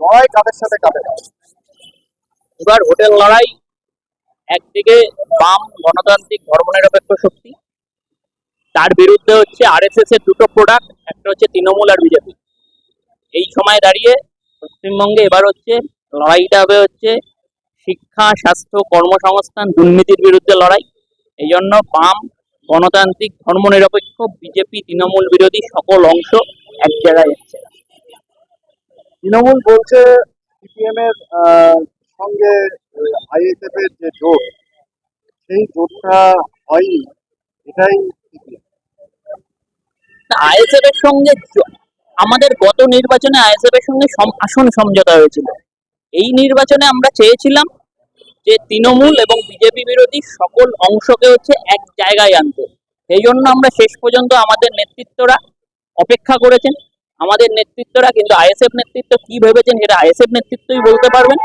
লড়াই কাদের সাথে কাদের এবার হোটেল লড়াই, একদিকে বাম গণতান্ত্রিক ধর্মনিরপেক্ষ শক্তি, তার বিরুদ্ধে হচ্ছে আরএসএস এর দুটো প্রোডাক্ট একটা হচ্ছে তৃণমূল আর বিজেপি। এই সময় দাঁড়িয়ে পশ্চিমবঙ্গে এবার হচ্ছে লড়াইটা হবে হচ্ছে শিক্ষা, স্বাস্থ্য, কর্মসংস্থান, দুর্নীতির বিরুদ্ধে লড়াই। এই জন্য বাম গণতান্ত্রিক ধর্মনিরপেক্ষ, বিজেপি, তৃণমূল বিরোধী সকল অংশ এক জায়গায় এসছে তৃণমূল বলছে সিপিএম এর সঙ্গে আইএসএফ এর যে জোট, সেই জোটটা হয়নি। এটাই আইএসএফ এর সঙ্গে আমাদের গত নির্বাচনে আইএসএফ এর সঙ্গে আসন সমঝোতা হয়েছিল। এই নির্বাচনে আমরা চেয়েছিলাম যে তৃণমূল এবং বিজেপি বিরোধী সকল অংশকে হচ্ছে এক জায়গায় আনতে। সেই জন্য আমরা শেষ পর্যন্ত আমাদের নেতৃত্বরা অপেক্ষা করেছেন। আমাদের নেতৃত্বরা কিন্তু আইএসএফ নেতৃত্ব কি ভেবেছেন সেটা আইএসএফ নেতৃত্বই বলতে পারবেন।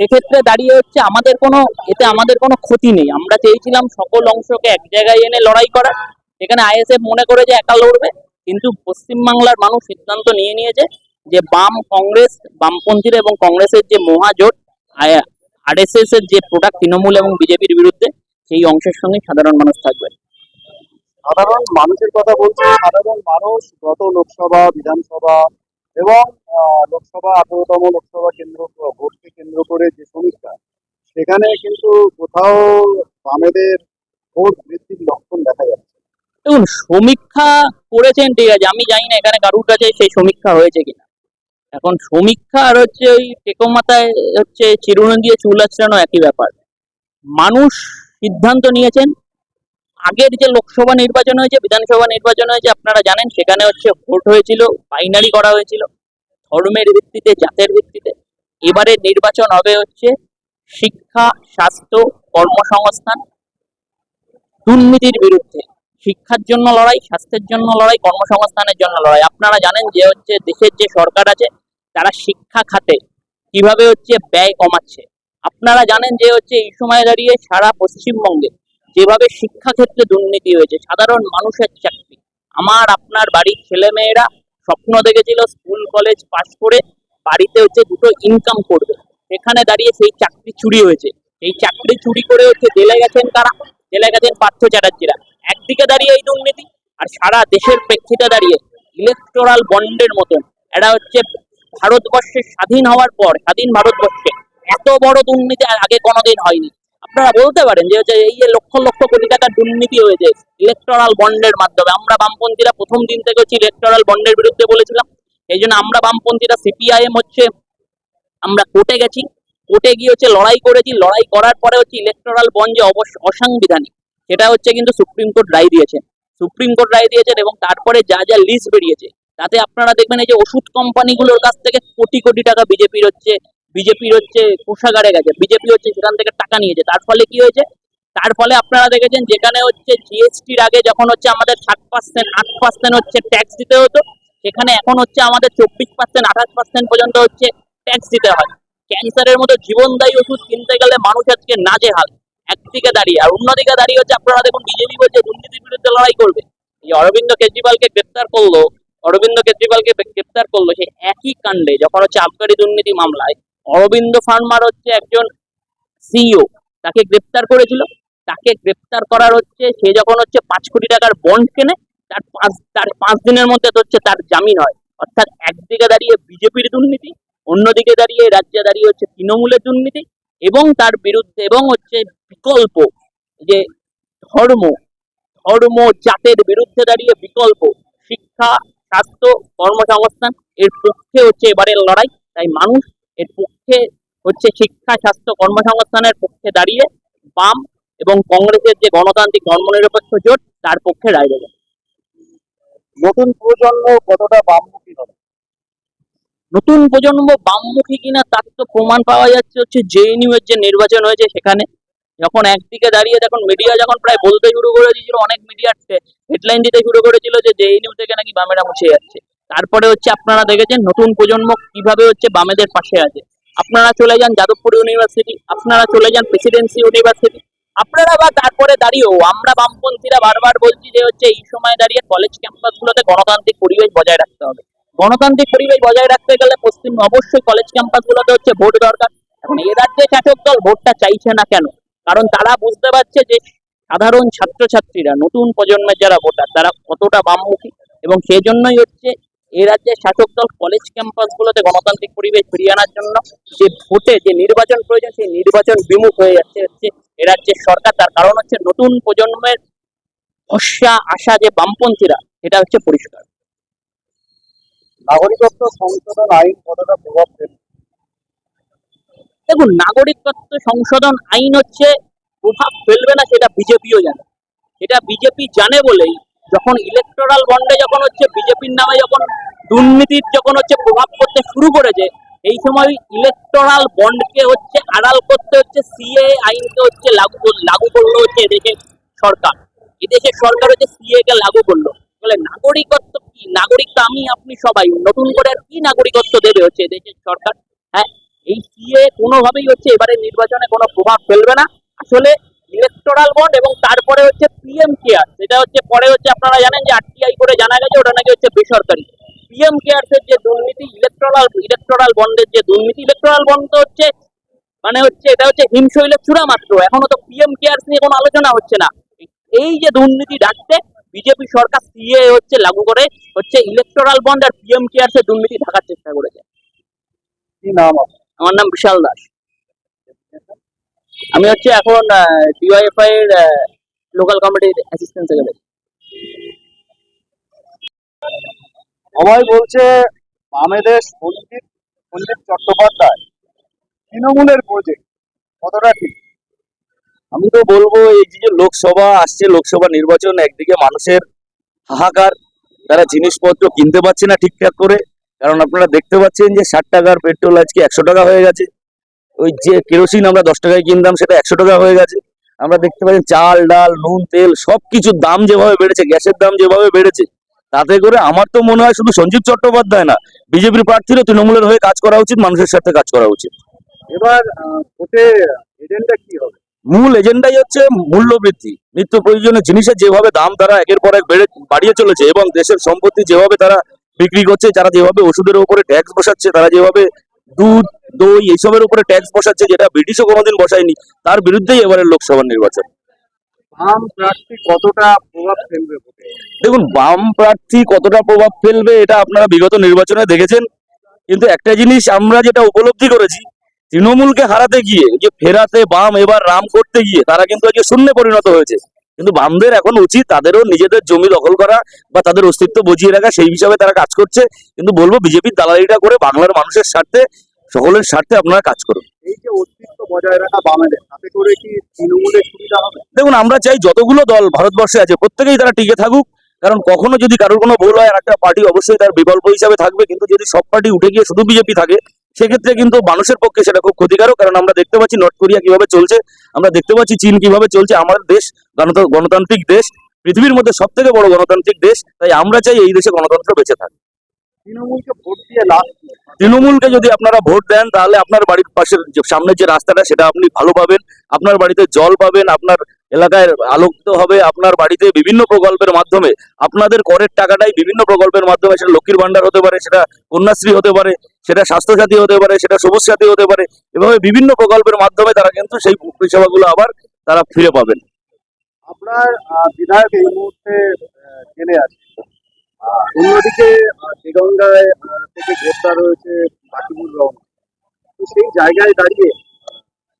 সেক্ষেত্রে দাঁড়িয়ে হচ্ছে আমাদের কোনো, এতে আমাদের কোনো ক্ষতি নেই। আমরা চেয়েছিলাম সকল অংশকে এক জায়গায় এনে লড়াই করা। এখানে আইএসএফ মনে করে যে একা লড়বে, কিন্তু পশ্চিমবাংলার মানুষ সিদ্ধান্ত নিয়ে নিয়েছে যে বাম কংগ্রেস, বামপন্থীরা এবং কংগ্রেসের যে মহাজোট আরএসএস এর যে প্রোডাক্ট তৃণমূল এবং বিজেপির বিরুদ্ধে, সেই অংশের সঙ্গে সাধারণ মানুষ থাকবে। সাধারণ মানুষের কথা বলছি, সাধারণ মানুষ গত লোকসভা, বিধানসভা এবং লোকসভা, আঠারোতম লোকসভা কেন্দ্র, ভোটকে কেন্দ্র করে যে সমীক্ষা, সেখানে কিন্তু কোথাও বামেদের ভোট বৃদ্ধির লক্ষণ দেখা যাচ্ছে। দেখুন, সমীক্ষা করেছেন, ঠিক আছে, আমি জানি না এখানে কারুর কাছে সেই সমীক্ষা হয়েছে কিনা। এখন সমীক্ষা আর হচ্ছে ওই টেকো মাথায় হচ্ছে চিরুনি দিয়ে চুল আঁচড়ানো একই ব্যাপার। মানুষ সিদ্ধান্ত নিয়েছেন আগের যে লোকসভা নির্বাচন হয়েছে, বিধানসভা নির্বাচন হয়েছে, আপনারা জানেন, সেখানে হচ্ছে ভোট হয়েছিল বাইনারি করা হয়েছিল, ধর্মের ভিত্তিতে, জাতের ভিত্তিতে। এবারে নির্বাচন হবে হচ্ছে শিক্ষা, স্বাস্থ্য, কর্মসংস্থান, দুর্নীতির বিরুদ্ধে। শিক্ষার জন্য লড়াই, স্বাস্থ্যের জন্য লড়াই, কর্মসংস্থানের জন্য লড়াই। আপনারা জানেন যে হচ্ছে দেশের যে সরকার আছে, তারা শিক্ষা খাতে, কীভাবে হচ্ছে ব্যয় কমাচ্ছে। আপনারা জানেন যে হচ্ছে এই সময় দাঁড়িয়ে সারা পশ্চিমবঙ্গে যেভাবে শিক্ষা ক্ষেত্রে দুর্নীতি হয়েছে, সাধারণ মানুষের চাকরি। আমার, আপনার বাড়ির ছেলে মেয়েরা স্বপ্ন দেখেছিল স্কুল, কলেজ পাশ করে বাড়িতে হচ্ছে দুটো ইনকাম করবে। সেখানে দাঁড়িয়ে সেই চাকরি চুরি হয়েছে। এই চাকরি চুরি করে হচ্ছে জেলে গেছেন কারা? জেলে গেছেন পার্থ চ্যাটার্জিরা। একদিকে দাঁড়িয়ে এই দুর্নীতি, আর সারা দেশের প্রেক্ষিতে দাঁড়িয়ে ইলেকটোরাল বন্ডের মতন। এটা হচ্ছে ভারতবর্ষের স্বাধীন হওয়ার পর, স্বাধীন ভারতবর্ষে। এত বড় দুর্নীতি আগে কোনোদিন হয়নি। আপনারা বলতে পারেন যে হচ্ছে এই যে লক্ষ লক্ষ কোটি টাকার দুর্নীতি হয়েছে ইলেকটোরাল বন্ডের মাধ্যমে। আমরা বামপন্থীরা প্রথম দিন থেকে হচ্ছে ইলেকটোরাল বন্ডের বিরুদ্ধে বলেছিলাম। এই জন্য আমরা বামপন্থীরা সিপিআইএম হচ্ছে আমরা কোর্টে গেছি। কোর্টে গিয়ে হচ্ছে লড়াই করেছি। লড়াই করার পরে হচ্ছে ইলেকটোরাল বন্ড যে অবশ্য অসাংবিধানিক, সেটা হচ্ছে কিন্তু সুপ্রিম কোর্ট রায় দিয়েছেন। সুপ্রিম কোর্ট রায় দিয়েছেন এবং তারপরে যা যা লিস্ট বেরিয়েছে, তাতে আপনারা দেখবেন এই যে ওষুধ কোম্পানিগুলোর কাছ থেকে কোটি কোটি টাকা বিজেপির হচ্ছে বিজেপির হচ্ছে কোষাগারে গেছে, বিজেপি হচ্ছে সেখান থেকে টাকা নিয়েছে। তার ফলে কি হয়েছে? তার ফলে আপনারা দেখেছেন যেখানে হচ্ছে জিএসটির আগে যখন হচ্ছে আমাদের সাত পার্সেন্ট আট পার্সেন্ট হচ্ছে ট্যাক্স দিতে হতো, সেখানে এখন হচ্ছে আমাদের চব্বিশ পার্সেন্ট আঠাশ পার্সেন্ট পর্যন্ত হচ্ছে ট্যাক্স দিতে হয়। ক্যান্সারের মতো জীবনদায়ী ওষুধ কিনতে গেলে মানুষ আজকে নাজেহাল। একদিকে দাঁড়িয়ে। আর অন্যদিকে দাঁড়িয়ে হচ্ছে আপনারা দেখুন, বিজেপি বলছে দুর্নীতির বিরুদ্ধে লড়াই করবে। এই অরবিন্দ কেজরিওয়ালকে গ্রেপ্তার করল, অরবিন্দ কেজরিওয়ালকে গ্রেপ্তার করল সেই একই কাণ্ডে, যখন হচ্ছে আবগারি দুর্নীতি মামলায় অরবিন্দ ফার্মার হচ্ছে একজন সিইও তাকে গ্রেপ্তার করেছিল। তাকে গ্রেপ্তার করার হচ্ছে, সে যখন হচ্ছে পাঁচ কোটি টাকার বন্ড কেনে, তার পাঁচ তার পাঁচ দিনের মধ্যে হচ্ছে তার জামিন হয়। অর্থাৎ একদিকে দাঁড়িয়ে বিজেপির দুর্নীতি অন্যদিকে দাঁড়িয়ে রাজ্যে দাঁড়িয়ে হচ্ছে তৃণমূলের দুর্নীতি এবং তার বিরুদ্ধে এবং হচ্ছে বিকল্প যে ধর্ম ধর্ম জাতের বিরুদ্ধে দাঁড়িয়ে বিকল্প শিক্ষা, স্বাস্থ্য, কর্মসংস্থান এর পক্ষে হচ্ছে এবারের লড়াই। তাই মানুষ এর পক্ষে হচ্ছে শিক্ষা স্বাস্থ্য কর্মসংস্থানের পক্ষে দাঁড়িয়ে বাম এবং কংগ্রেসের যে গণতান্ত্রিক ধর্মনিরপেক্ষ জোট তার পক্ষে রায় দেবে। নতুন প্রজন্ম কতটা বামমুখী হবে? নতুন প্রজন্ম বামমুখী কিনা তার তো প্রমাণ পাওয়া যাচ্ছে হচ্ছে জেএনইউ এর যে নির্বাচন হয়েছে সেখানে। যখন একদিকে দাঁড়িয়ে দেখুন মিডিয়া যখন প্রায় বলতে শুরু করে দিয়েছিল অনেক মিডিয়ার হেডলাইন দিতে শুরু করেছিল যে জেএনইউ থেকে নাকি বামেরা মুছে যাচ্ছে। তারপরে হচ্ছে আপনারা দেখেছেন নতুন প্রজন্ম কীভাবে হচ্ছে বামেদের পাশে আছে। আপনারা চলে যান যাদবপুর ইউনিভার্সিটি, আপনারা চলে যান প্রেসিডেন্সি ইউনিভার্সিটি, আপনারা বা তারপরে দাঁড়িয়েও আমরা বামপন্থীরা বারবার বলছি যে হচ্ছে এই সময় দাঁড়িয়ে কলেজ ক্যাম্পাসগুলোতে গণতান্ত্রিক পরিবেশ বজায় রাখতে হবে। গণতান্ত্রিক পরিবেশ বজায় রাখতে গেলে পশ্চিম অবশ্যই কলেজ ক্যাম্পাস গুলোতে হচ্ছে ভোট দরকার। এখন এ রাজ্যে শাসক দল ভোটটা চাইছে না কেন? কারণ তারা বুঝতে পারছে যে সাধারণ ছাত্রছাত্রীরা, নতুন প্রজন্মের যারা ভোটার, তারা কতটা বামমুখী এবং সেই জন্যই হচ্ছে এ রাজ্যের শাসক দল কলেজ ক্যাম্পাস গুলোতে গণতান্ত্রিক পরিবেশ ফিরিয়ে আনার জন্য যে ভোটে যে নির্বাচন প্রয়োজন সেই নির্বাচন বিমুখ হয়ে যাচ্ছে হচ্ছে এ রাজ্যের সরকার। তার কারণ হচ্ছে নতুন প্রজন্মের ভরসা আশা যে বামপন্থীরা এটা হচ্ছে পরিষ্কার। নাগরিকত্ব সংশোধন আইন কতটা প্রভাব ফেলবে? দেখুন নাগরিকত্ব সংশোধন আইন হচ্ছে প্রভাব ফেলবে না সেটা বিজেপিও জানে। এটা বিজেপি জানে বলেই যখন ইলেকটোরাল বন্ডে যখন হচ্ছে বিজেপির নামে যখন দুর্নীতির যখন হচ্ছে প্রভাব পড়তে শুরু করেছে, এই সময় ইলেকটোরাল বন্ডকে হচ্ছে আড়াল করতে হচ্ছে সিএ আইনকে হচ্ছে লাগু লাগু করল হচ্ছে এদেশের সরকার। এদেশের সরকার হচ্ছে সিএ কে লাগু করল। বলে নাগরিকত্ব কি? নাগরিক তো আমি, আপনি সবাই। নতুন করে আর কি নাগরিকত্ব দেবে হচ্ছে এদেশের সরকার? হ্যাঁ এই সিএ কোনোভাবেই হচ্ছে এবারে নির্বাচনে কোনো প্রভাব ফেলবে না। আসলে ইলেকটোরাল বন্ড এবং তারপরে হচ্ছে পিএম কেয়ার সেটা হচ্ছে পরে হচ্ছে আপনারা জানেন যে আরটিআই করে জানা গেছে ওটা নাকি হচ্ছে বেসরকারি। পিএম কেয়ারসের যে দুর্নীতি ইলেকট্রাল ইলেকট্রাল বন্ডের যে দুর্নীতি ইলেকট্রাল বন্ড তো হচ্ছে মানে হচ্ছে এটা হচ্ছে হিমশৈলের চূড়া মাত্র। এখনও তো পিএম কেয়ারস নিয়ে কোনো আলোচনা হচ্ছে না। এই যে দুর্নীতি ডাকতে বিজেপি সরকার সিএ হচ্ছে লাগু করে হচ্ছে ইলেকট্রাল বন্ড আর পিএম কেয়ারস এর দুর্নীতি ঢাকার চেষ্টা করেছে। কি নাম আমার নাম বিশাল দাস। আমি হচ্ছে এখন ডিওয়াইএফআই এর লোকাল কমিটির অ্যাসিস্ট্যান্ট সেক্রেটারি সবাই বলছে বামেদের সঞ্জিত সঞ্জিত চট্টোপাধ্যায়। তৃণমূলের প্রজেক্ট কতটা ঠিক আমি তো বলব, এই যে লোকসভা আসছে, লোকসভা নির্বাচন, একদিকে মানুষের হাহাকার, তারা জিনিসপত্র কিনতে পারছে না ঠিকঠাক করে। কারণ আপনারা দেখতে পাচ্ছেন যে ষাট টাকার পেট্রোল আজকে একশো টাকা হয়ে গেছে। ওই যে কেরোসিন আমরা দশ টাকায় কিনতাম, সেটা একশো টাকা হয়ে গেছে। আমরা দেখতে পাচ্ছি চাল ডাল নুন তেল সবকিছুর দাম যেভাবে বেড়েছে গ্যাসের দাম যেভাবে বেড়েছে তাতে করে আমার তো মনে হয় শুধু সঞ্জীব চট্টোপাধ্যায় না বিজেপির প্রার্থীরও তৃণমূলের হয়ে কাজ করা উচিত মানুষের সাথে কাজ করা উচিত। এবার ভোটে এজেন্ডা কি হবে? মূল এজেন্ডাই হচ্ছে মূল্য বৃদ্ধি নিত্য প্রয়োজনীয় জিনিসের যেভাবে দাম তারা একের পর এক বেড়ে বাড়িয়ে চলেছে এবং দেশের সম্পত্তি যেভাবে তারা বিক্রি করছে যারা যেভাবে ওষুধের উপরে ট্যাক্স বসাচ্ছে তারা যেভাবে দুধ দই এইসবের উপরে ট্যাক্স বসাচ্ছে যেটা ব্রিটিশও কোনোদিন বসায়নি। তার বিরুদ্ধেই এবারের লোকসভা নির্বাচন। বাম প্রার্থী কতটা প্রভাব ফেলবে দেখুন বাম প্রার্থী কতটা প্রভাব ফেলবে এটা আপনারা বিগত নির্বাচনে দেখেছেন। কিন্তু একটা জিনিস আমরা যেটা উপলব্ধি করেছি তৃণমূলকে হারাতে গিয়ে যে ফেরাতে বাম এবার রাম করতে গিয়ে তারা কিন্তু আজকে শূন্যে পরিণত হয়েছে। কিন্তু বামদের এখন উচিত তাদেরও নিজেদের জমি দখল করা বা তাদের অস্তিত্ব বুঝিয়ে রাখা সেই হিসাবে তারা কাজ করছে। কিন্তু বলব বিজেপির দালালিটা করে বাংলার মানুষের স্বার্থে সকলের স্বার্থে আপনারা কাজ করুন। এই যে অস্তিত্ব বজায় রাখা বামেদের তাতে করে কি তৃণমূলের সুবিধা হবে? দেখুন আমরা চাই যতগুলো দল ভারতবর্ষে আছে প্রত্যেকেই তারা টিকে থাকুক। কারণ কখনো যদি কারোর কোনো ভুল হয় আর একটা পার্টি অবশ্যই তার বিকল্প হিসাবে থাকবে। কিন্তু যদি সব পার্টি উঠে গিয়ে শুধু বিজেপি থাকে সেক্ষেত্রে কিন্তু মানুষের পক্ষে সেটা খুব ক্ষতিকারক কারণ আমরা দেখতে পাচ্ছি নর্থ কোরিয়া কীভাবে চলছে আমরা দেখতে পাচ্ছি চীন কীভাবে চলছে আমাদের দেশ গণতান্ত্রিক দেশ পৃথিবীর মধ্যে সব থেকে বড় গণতান্ত্রিক দেশ তাই আমরা চাই এই দেশে গণতন্ত্র বেঁচে থাক। তৃণমূলকে ভোট দিয়ে লাভ তৃণমূলকে যদি আপনারা ভোট দেন তাহলে আপনার বাড়ির পাশের সামনের যে রাস্তাটা সেটা আপনি ভালো পাবেন আপনার বাড়িতে জল পাবেন আপনার এলাকায় আলোকিত হবে আপনার বাড়িতে বিভিন্ন প্রকল্পের মাধ্যমে। আপনাদের করের টাকাটাই বিভিন্ন প্রকল্পের মাধ্যমে সেটা লক্ষ্মীর ভান্ডার হতে পারে সেটা কন্যাশ্রী হতে পারে সেটা স্বাস্থ্যসাথী হতে পারে সেটা সবুজ সাথী হতে পারে এভাবে বিভিন্ন প্রকল্পের মাধ্যমে তারা কিন্তু সেই পরিষেবাগুলো আবার তারা ফিরে পাবেন। আপনার বিধায়ক এই মুহূর্তে জেলে আছে। অন্যদিকে আহ, দেগঙ্গায় থেকে গ্রেপ্তার হয়েছে বাকিবুর রহমান। সেই জায়গায় দাঁড়িয়ে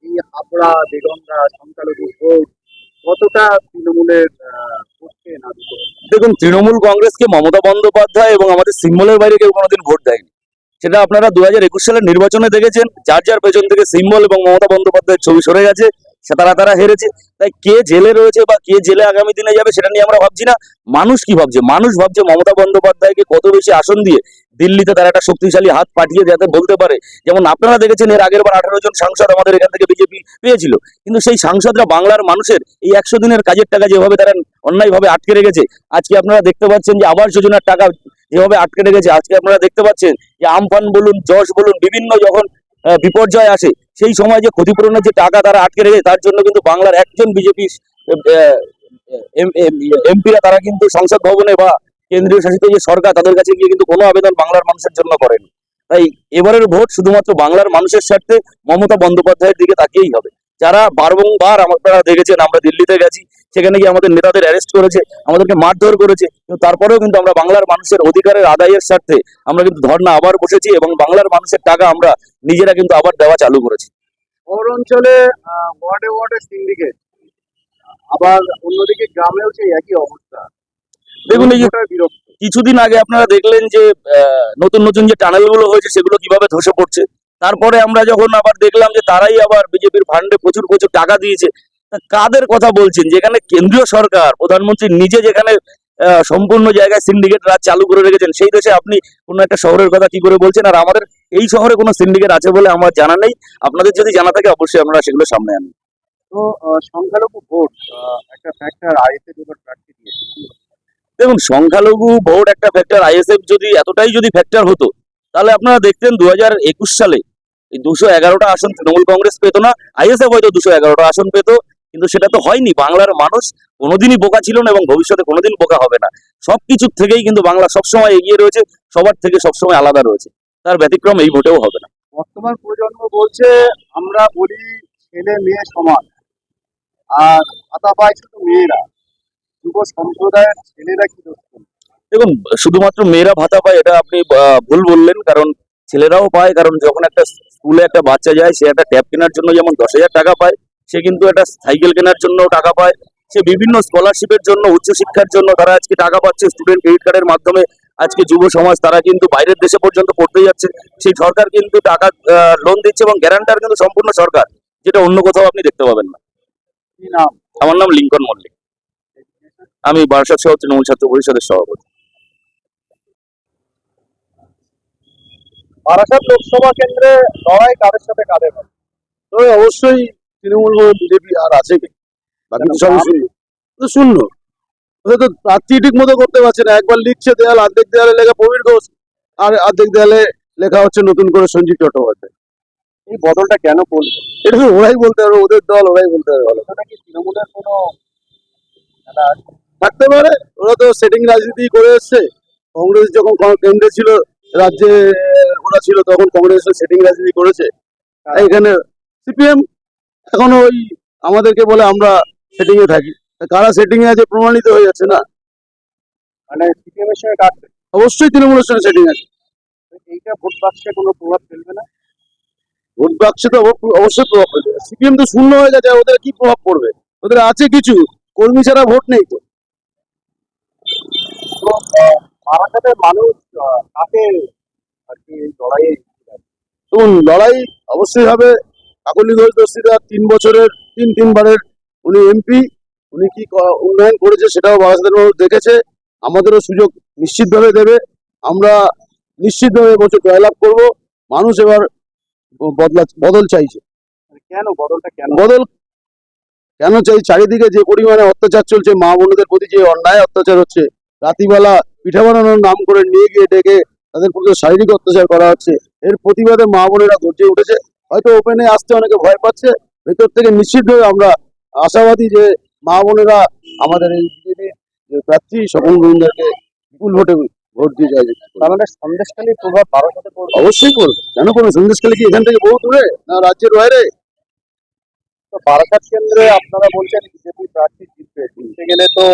এই হাবড়া দেগঙ্গা সংখ্যালঘু ভোট দেখুন, তৃণমূল কংগ্রেসকে মমতা বন্দ্যোপাধ্যায় এবং আমাদের সিম্বলের বাইরে কেউ কোনোদিন ভোট দেয়নি। সেটা আপনারা দু হাজার একুশ সালের নির্বাচনে দেখেছেন, যার যার পেছন থেকে সিম্বল এবং মমতা বন্দ্যোপাধ্যায়ের ছবি সরে গেছে। সে তারা তারা হেরেছে। তাই কে জেলে রয়েছে বা কে জেলে আগামী দিনে যাবে সেটা নিয়ে আমরা ভাবছি না। মানুষ কি ভাবছে? মানুষ ভাবছে মমতা বন্দ্যোপাধ্যায়কে কত বেশি আসন দিয়ে দিল্লিতে তারা একটা শক্তিশালী হাত পাঠিয়ে যাতে বলতে পারে। যেমন আপনারা দেখেছেন এর আগের বার আঠারো জন সাংসদ আমাদের এখান থেকে বিজেপি পেয়েছিল। কিন্তু সেই সাংসদরা বাংলার মানুষের এই একশো দিনের কাজের টাকা যেভাবে তারা অন্যায়ভাবে আটকে রেখেছে, আজকে আপনারা দেখতে পাচ্ছেন যে আবাস যোজনার টাকা যেভাবে আটকে রেখেছে, আজকে আপনারা দেখতে পাচ্ছেন যে আমফান বলুন, যশ বলুন, বিভিন্ন যখন বিপর্যয় আসে। সেই সময় যে ক্ষতিপূরণের যে টাকা তারা আটকে রেখে তার জন্য কিন্তু বাংলার একজন বিজেপি এমপিরা তারা কিন্তু সংসদ ভবনে বা কেন্দ্রীয় শাসিত যে সরকার, তাদের কাছে গিয়ে কিন্তু কোনো আবেদন বাংলার মানুষের জন্য করেন। তাই এবারের ভোট শুধুমাত্র বাংলার মানুষের স্বার্থে মমতা বন্দ্যোপাধ্যায়ের দিকে তাকিয়েই হবে। যারা বারংবার আপনারা দেখেছেন আমরা দিল্লিতে গেছি সেখানে গিয়ে আমাদের নেতাদের অ্যারেস্ট করেছে আমাদেরকে মারধর করেছে কিন্তু তারপরেও কিন্তু আমরা বাংলার মানুষের অধিকারের আদায়ের স্বার্থে আমরা কিন্তু ধর্ণা আবার বসেছি এবং বাংলার মানুষের টাকা আমরা নিজেরা কিন্তু আবার দেওয়া চালু করেছি। শহর অঞ্চলে ওয়ার্ডে ওয়ার্ডে সিন্ডিকেট আবার অন্যদিকে গ্রামেও সেই একই অবস্থা। দেখুন এই কিছুদিন আগে আপনারা দেখলেন যে নতুন নতুন যে টানেলগুলো হয়েছে সেগুলো কীভাবে ধসে পড়ছে? তারপরে আমরা যখন আবার দেখলাম যে তারাই আবার বিজেপির ফান্ডে প্রচুর প্রচুর টাকা দিয়েছে কাদের কথা বলছেন? যেখানে কেন্দ্রীয় সরকার প্রধানমন্ত্রী নিজে যেখানে সম্পূর্ণ জায়গায় সিন্ডিকেট রাজ চালু করে রেখেছেন সেই দেশে আপনি কোনো একটা শহরের কথা কি করে বলছেন? আর আমাদের এই শহরে কোনো সিন্ডিকেট আছে বলে আমার জানা নেই। আপনাদের যদি জানা থাকে অবশ্যই আপনারা সেগুলো সামনে আনুন তো সংখ্যালঘু ভোট একটা ফ্যাক্টর আইএসএ দুটো প্রার্থী দিয়েছে। দেখুন সংখ্যালঘু ভোট একটা ফ্যাক্টর আইএসএফ যদি এতটাই যদি ফ্যাক্টর হতো তাহলে আপনারা দেখতেন দু হাজার একুশ সালে এই দুশো এগারোটা আসন তৃণমূল কংগ্রেস পেতো না আইএসএফ হয়তো দুশো এগারোটা আসন পেতো কিন্তু সেটা তো হয়নি। বাংলার মানুষ কোনোদিনই বোকা ছিল না এবং ভবিষ্যতে কোনোদিন বোকা হবে না। সবকিছুর থেকেই কিন্তু বাংলা সবসময় এগিয়ে রয়েছে সবার থেকে সবসময় আলাদা রয়েছে। তার ব্যতিক্রম এই ভোটেও হবে না। বর্তমান প্রজন্ম বলছে আমরা বলি ছেলে মেয়ে সমান আর ভাতা পায় শুধু মেয়েরা। যুব সম্প্রদায়ের ছেলেরা কি দেখুন শুধুমাত্র মেয়েরা ভাতা পায় এটা আপনি ভুল বললেন কারণ ছেলেরাও পায় কারণ যখন একটা স্কুলে একটা বাচ্চা যায় সে একটা ট্যাব কেনার জন্য যেমন দশ হাজার টাকা পায় সে কিন্তু একটা সাইকেল কেনার জন্য টাকা পায়। সে বিভিন্ন স্কলারশিপের জন্য উচ্চশিক্ষার জন্য তারা আজকে টাকা পাচ্ছে স্টুডেন্ট ক্রেডিট কার্ডের মাধ্যমে আজকে যুব সমাজ তারা কিন্তু বাইরের দেশে পর্যন্ত পড়তে যাচ্ছে। সেই সরকার কিন্তু টাকা লোন দিচ্ছে এবং গ্যারান্টার কিন্তু সম্পূর্ণ সরকার যেটা অন্য কোথাও আপনি দেখতে পাবেন না। আমার নাম লিঙ্কন মল্লিক। আমি বারাসাত সহ তৃণমূল ছাত্র পরিষদের সভাপতি। বারাসাত লোকসভা কেন্দ্রে লড়াই কাদের সাথে কাদের হবে? তবে অবশ্যই তৃণমূল বিজেপি আর আছে বাকি শূন্য। তো প্রার্থী ঠিক মতো করতে পারছে না। একবার লিখছে দেয়াল অর্ধেক দেয়ালে লেখা প্রবীর ঘোষ আর অর্ধেক দেয়ালে লেখা হচ্ছে নতুন করে সঞ্জীব চট্টোপাধ্যায়। এই বদলটা কেন করল? এটা তো ওরাই বলতে পারবে ওদের দল ওরাই বলতে পারবে ভালো এটা কি তৃণমূলের কোনো থাকতে পারে ওরা তো সেটিং রাজনীতি করে এসছে। কংগ্রেস যখন কেন্দ্রে ছিল রাজ্যে ওরা ছিল তখন কংগ্রেস সেটিং রাজনীতি করেছে। এখানে সিপিএম এখন ওই আমাদেরকে বলে আমরা সেটিং এ থাকি। কারা সেটিং এ আছে প্রমাণিত হয়ে যাচ্ছে না। মানে সিপিএম এর সঙ্গে কাটবে অবশ্যই তৃণমূলের সঙ্গে সেটিং আছে। এইটা ভোট বাক্সে কোনো প্রভাব ফেলবে না? ভোট বাক্সে তো অব- অবশ্যই প্রভাব পড়বে সিপিএম তো শূন্য হয়ে গেছে ওদের কি প্রভাব পড়বে? ওদের আছে কিছু। কর্মী ছাড়া ভোট নেই তো। তো আহ, বারাসাতের মানুষ কাকে আর কি লড়াইয়ে দেখুন লড়াই অবশ্যই হবে। কাকলি ঘোষ দস্তিদার তিন বছরের তিন তিনবারের উনি এমপি উনি কি উন্নয়ন করেছে সেটাও বারাসাতের মানুষ দেখেছে। আমাদেরও সুযোগ নিশ্চিতভাবে দেবে। আমরা নিশ্চিতভাবে বছর জয়লাভ করব। মানুষ এবার বদলা বদল চাইছে। কেন? বদলটা কেন? বদল কেন চাই? চারিদিকে যে পরিমাণে অত্যাচার চলছে মা বোনদের প্রতি যে অন্যায় অত্যাচার হচ্ছে রাতিবেলা পিঠা বানানোর নাম করে নিয়ে গিয়ে ডেকে তাদের প্রতি শারীরিক অত্যাচার করা হচ্ছে। এর প্রতিবাদে মা বোনেরা গর্জে উঠেছে। হয়তো ওপেনে আসতে অনেকে ভয় পাচ্ছে। ভেতর থেকে নিশ্চিতভাবে আমরা আশাবাদী যে মা বোনেরা আমাদের এই বিজেপির যে প্রার্থী সকল গুরুদেরকে বিপুল ভোটে ভোট দিয়ে যায়। তার মানে সন্দেশখালীর প্রভাব পড়বে? অবশ্যই করবে কেন করবে সন্দেশকালে কি এখান থেকে বহু দূরে না রাজ্যের বাইরে? তো বারাসাত কেন্দ্রে আপনারা বলছেন বিজেপি প্রার্থী জিতবে। জিততে গেলে তো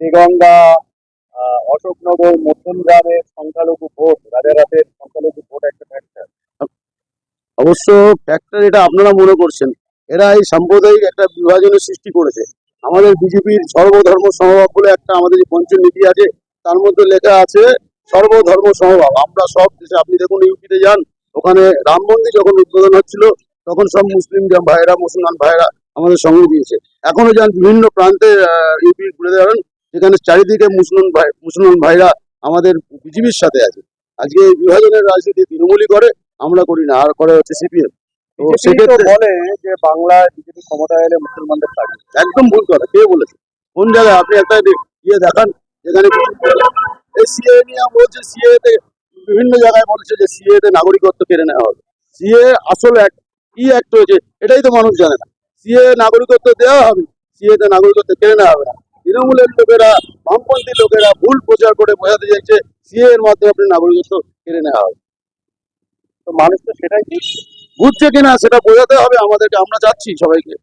দেগঙ্গা অশোকনগর মধ্যমগ্রামের সংখ্যালঘু ভোট রাজারহাটের সংখ্যালঘু ভোট একটা ফ্যাক্টর অবশ্য ফ্যাক্টর এটা আপনারা মনে করছেন, এরা এই সাম্প্রদায়িক একটা বিভাজনের সৃষ্টি করেছে। আমাদের বিজেপির সর্বধর্ম সমভাব বলে একটা আমাদের পঞ্চনীতি আছে, তার মধ্যে লেখা আছে, সর্বধর্ম সমভাব। আমরা সব দেশে, আপনি দেখুন ইউপিতে যান, ওখানে রাম মন্দির যখন উদ্বোধন হচ্ছিল, তখন সব মুসলিম যা ভাইরা মুসলমান ভাইয়েরা আমাদের সঙ্গে দিয়েছে। এখনও যান বিভিন্ন প্রান্তে ইউপি ঘুরে দাঁড়ান যেখানে চারিদিকে মুসলিম ভাই মুসলমান ভাইরা আমাদের বিজেপির সাথে আছে। আজকে এই বিভাজনের রাজনীতি তৃণমূলই করে আমরা করি না আর করে হচ্ছে সিপিএম। তো সেক্ষেত্রে বলে যে বাংলায় বিজেপি ক্ষমতায় এলে মুসলমানদের একদম ভুল কথা কে বলেছে? কোন জায়গায়? আপনি একটা ইয়ে দেখান যেখানে এই সিএ নিয়ে বলছে সিএ তে বিভিন্ন জায়গায় বলছে যে সিএ তে নাগরিকত্ব কেড়ে নেওয়া হবে। সিএ আসল এক কি অ্যাক্ট হয়েছে এটাই তো মানুষ জানে না। সিএ নাগরিকত্ব দেওয়া হবে সিএ তে নাগরিকত্ব কেড়ে নেওয়া হবে না। তৃণমূলের লোকেরা, বামপন্থী লোকেরা ভুল প্রচার করে বোঝাতে চাইছে, সিএ এর মাধ্যমে আপনি নাগরিকত্ব কেড়ে নেওয়া হবে। তো মানুষ তো সেটাই বুঝছে। কিনা সেটা বোঝাতে হবে আমাদেরকে, আমরা যাচ্ছি সবাইকে।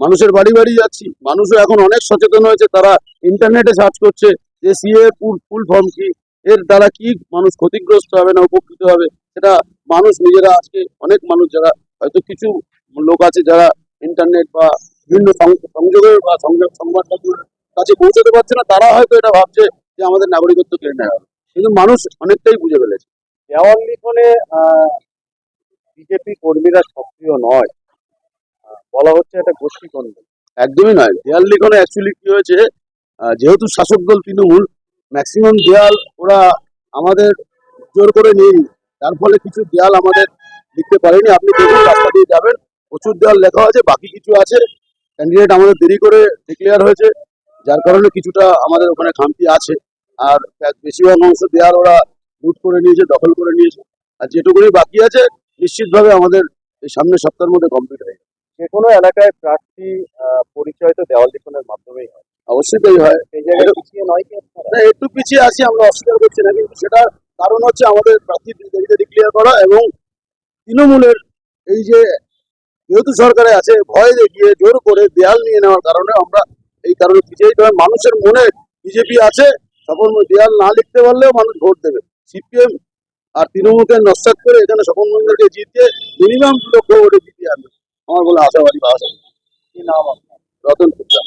মানুষের বাড়ি বাড়ি যাচ্ছি। মানুষও এখন অনেক সচেতন হয়েছে, তারা ইন্টারনেটে সার্চ করছে যে সিএ ফুল ফর্ম কি, এর দ্বারা কি মানুষ ক্ষতিগ্রস্ত হবে না উপকৃত হবে, সেটা মানুষ নিজেরা আজকে, অনেক মানুষ যারা, হয়তো কিছু লোক আছে যারা ইন্টারনেট বা বিভিন্ন সংযোগের বা সংযোগ, সংবাদ কাছে পৌঁছতে পারছে না তারা হয়তো এটা ভাবছে যে আমাদের নাগরিকত্ব কেড়ে নেওয়া হবে। কিন্তু মানুষ অনেকটাই বুঝে ফেলেছে। দেওয়াল লিখনে বিজেপি কর্মীরা সক্রিয় নয়। বলা হচ্ছে এটা গোষ্ঠী কন্দল একদমই নয়। দেয়াল লিখনে অ্যাকচুয়ালি কি হয়েছে যেহেতু শাসক দল তৃণমূল ম্যাক্সিমাম দেয়াল ওরা আমাদের জোর করে নিয়ে। তার ফলে কিছু দেয়াল আমাদের লিখতে পারেনি। আপনি দেখুন রাস্তা দিয়ে যাবেন প্রচুর দেয়াল লেখা আছে বাকি কিছু আছে। ক্যান্ডিডেট আমাদের দেরি করে ডিক্লেয়ার হয়েছে। যার কারণে কিছুটা আমাদের ওখানে খামতি আছে। আর বেশিরভাগ অংশ দেয়াল ওরা লুট করে নিয়েছে দখল করে নিয়েছে। আর যেটুকুনি বাকি আছে নিশ্চিতভাবে আমাদের এই সামনের সপ্তাহের মধ্যে কমপ্লিট হয়ে যাবে। যে কোনো এলাকায় প্রার্থী পরিচয় তো দেওয়াল লিখনের মাধ্যমেই হয়। অবশ্যই তাই হয়। সেই জায়গায় পিছিয়ে নয় কি না একটু পিছিয়ে আছি আমরা অস্বীকার করছি না কিন্তু সেটা কারণ হচ্ছে আমাদের প্রার্থী দেরিতে ডিক্লেয়ার করা এবং তৃণমূলের এই যে যেহেতু সরকারে আছে ভয় দেখিয়ে জোর করে দেয়াল নিয়ে নেওয়ার কারণে আমরা এই কারণে বিজেপি মানুষের মনে বিজেপি আছে সফল দেয়াল না লিখতে পারলেও মানুষ ভোট দেবে। সিপিএম আর তৃণমূলকে নস্বাত করে এখানে স্বপন মন্দিরকে জিতিয়ে মিনিমাম লক্ষ ভোটে জিতিয়ে আনবে। আমার বলে আশাবাদী বা আশা কি নাম আপনার? রতন কুপ্তা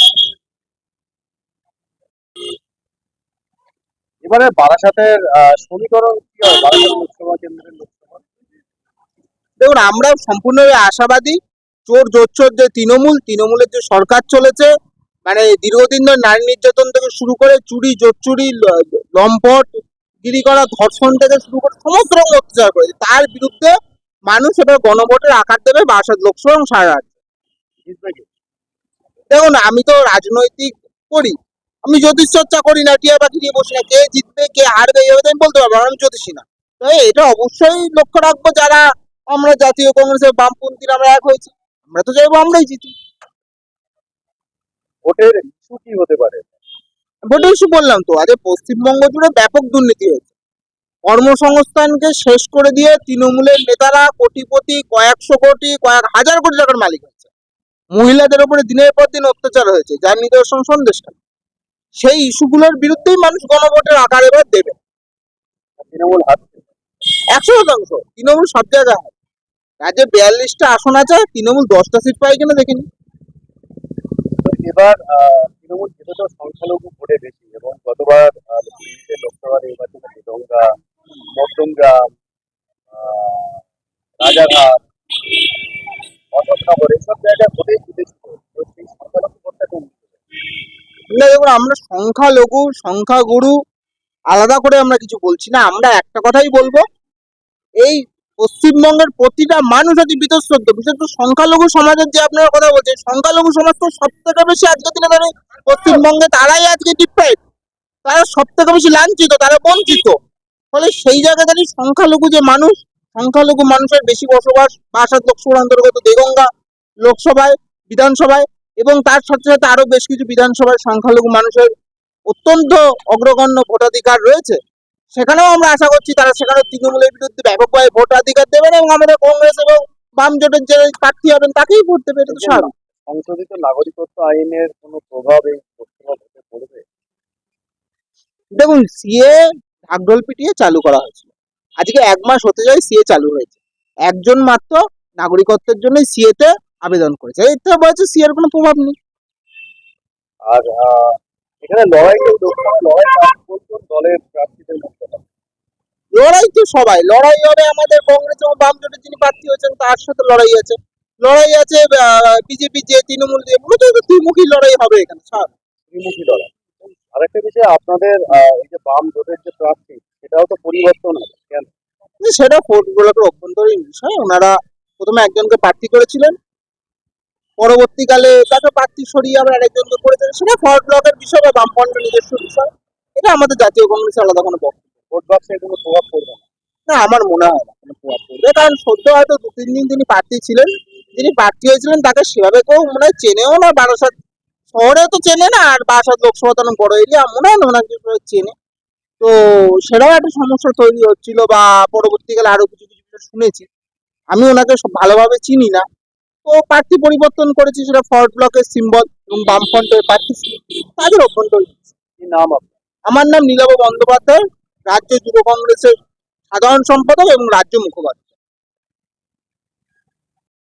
এবারে বারাসাতের সমীকরণ কি হয়? বারাসাত লোকসভা কেন্দ্রের লোকসভা। দেখুন আমরা সম্পূর্ণভাবে আশাবাদী। চোর জোচ্চোর যে তৃণমূল, তৃণমূলের যে সরকার চলেছে মানে দীর্ঘদিন ধরে নারী নির্যাতন থেকে শুরু করে চুরি ল- লম্পট, গিরি করা, ধর্ষণ থেকে শুরু করে সমস্ত রকম অত্যাচার করেছে। তার বিরুদ্ধে মানুষ এবার গণভোটের আকার দেবে বাসাদ লোকসভা এবং সারা রাজ্যে। দেখুন, আমি তো রাজনৈতিক করি। আমি জ্যোতিষ চর্চা করি না, টিয়া পাখি নিয়ে বসি না। কে জিতবে, কে হারবে, এইভাবে আমি বলতে পারব আমি জ্যোতিষী না। তো এটা অবশ্যই লক্ষ্য রাখব যারা, আমরা জাতীয় কংগ্রেসের বামপন্থীরা আমরা এক হয়েছি। আমরা তো চাইব আমরাই জিতি ভোটের ইস্যু কি হতে পারে? ভোটে ইস্যু বললাম তো আজ পশ্চিমবঙ্গ জুড়ে ব্যাপক দুর্নীতি হয়েছে। কর্মসংস্থানকে শেষ করে দিয়ে তৃণমূলের নেতারা কোটিপতি কয়েকশো কোটি কয়েক হাজার কোটি টাকার মালিক হয়েছে। মহিলাদের উপরে দিনের পর দিন অত্যাচার হয়েছে যার নিদর্শন সন্দেশটা সেই ইস্যুগুলোর বিরুদ্ধেই মানুষ গণভোটের আকার এবার দেবে। তৃণমূল হারছে একশো শতাংশ তৃণমূল সব জায়গায় রাজ্যে বিয়াল্লিশটা আসন আছে তৃণমূল দশটা সিট পায় কিনা দেখিনি। এবার তৃণমূল যেহেতু সংখ্যালঘু ভোটে বেশি এবং গতবার লোকসভা নির্বাচনে দেগঙ্গা মধ্যমগ্রাম রাজারহাট অশোকনগর এইসব জায়গায় ভোটে জিতেছিল তো না, দেখুন, আমরা সংখ্যালঘু, সংখ্যাগুরু, আলাদা করে আমরা কিছু বলছি না। আমরা একটা কথাই বলব, এই পশ্চিমবঙ্গের প্রতিটা মানুষ আজ বিতশ্রদ্ধ। বিশেষ করে সংখ্যালঘু সমাজের যে আপনারা কথা বলছেন, সংখ্যালঘু সমাজ তো সব থেকে বেশি আজকের দিনে দাঁড়িয়ে পশ্চিমবঙ্গে তারাই আজকে ডিপ্রাইভ তারা সব থেকে বেশি লাঞ্ছিত, তারা বঞ্চিত। ফলে সেই জায়গায় দাঁড়িয়ে সংখ্যালঘু যে মানুষ, সংখ্যালঘু মানুষের বেশি বসবাস, বাসার লোকসভার অন্তর্গত দেগঙ্গা লোকসভায়, বিধানসভায় এবং তার সাথে সাথে আরও বেশ কিছু বিধানসভায় সংখ্যালঘু মানুষের অত্যন্ত অগ্রগণ্য ভোটাধিকার রয়েছে। সেখানেও আমরা আশা করছি তারা সেখানে তৃণমূলের বিরুদ্ধে ব্যাপকভাবে ভোটাধিকার দেবেন এবং আমাদের কংগ্রেস এবং বাম জোটের যে প্রার্থী হবেন তাকেই ভোট দেবে এটা তো স্বাভাবিক সংশোধিত নাগরিকত্ব আইনের কোনো প্রভাব এই পড়বে? দেখুন সিএ ঢাকঢোল পিটিয়ে চালু করা হয়েছিল। আজকে এক মাস হতে যায় সিএ চালু হয়েছে। একজন মাত্র নাগরিকত্বের জন্য সিএতে আবেদন করেছে। এতে বলছে সিএ এর কোনো প্রভাব নেই। আর এখানে লড়াই লড়াই দলের প্রার্থীদের মধ্যে লড়াই তো সবাই লড়াই হবে আমাদের কংগ্রেস এবং বাম জোটের যিনি প্রার্থী হয়েছেন তার সাথে লড়াই আছে। লড়াই আছে বিজেপি যে তৃণমূল যে মূলত দ্বিমুখী লড়াই হবে এখানে। ত্রিমুখী লড়াই। আরেকটা বিষয় আপনাদের এই যে বাম জোটের যে প্রার্থী সেটাও তো পরিবর্তন হবে কেন? সেটা ব্লকের অভ্যন্তরীণ বিষয়। ওনারা প্রথমে একজনকে প্রার্থী করেছিলেন পরবর্তীকালে তাকে প্রার্থী সরিয়ে আবার আরেকজনকে করেছেন সেটা ফরওয়ার্ড ব্লকের বিষয় বা বামপন্থ নিজস্ব বিষয়। এটা আমাদের জাতীয় কংগ্রেসের আলাদা কোনো বক্তব্য। ভোট বাক্সে কোনো প্রভাব পড়বে না। না আমার মনে হয় না কোনো প্রভাব পড়বে। কারণ সদ্য হয়তো দু তিন দিন তিনি প্রার্থী ছিলেন যিনি প্রার্থী হয়েছিলেন তাকে সেভাবে কেউ মনে হয় চেনেও না। বারাসাত শহরে তো চেনে না আর বাসার লোকসভা তো বড় এরিয়া মনে হয় না ওনাকে চেনে। তো সেটাও একটা সমস্যা তৈরি হচ্ছিল বা পরবর্তীকালে আরও কিছু কিছু শুনেছি। আমি ওনাকে সব ভালোভাবে চিনি না। তো প্রার্থী পরিবর্তন করেছে সেটা ফরওয়ার্ড ব্লকের সিম্বল এবং বামফ্রন্টের প্রার্থী তাদের অভ্যন্তরীণ নাম আমার নাম নীলব বন্দ্যোপাধ্যায় রাজ্য যুব কংগ্রেসের সাধারণ সম্পাদক এবং রাজ্য মুখপাত্র।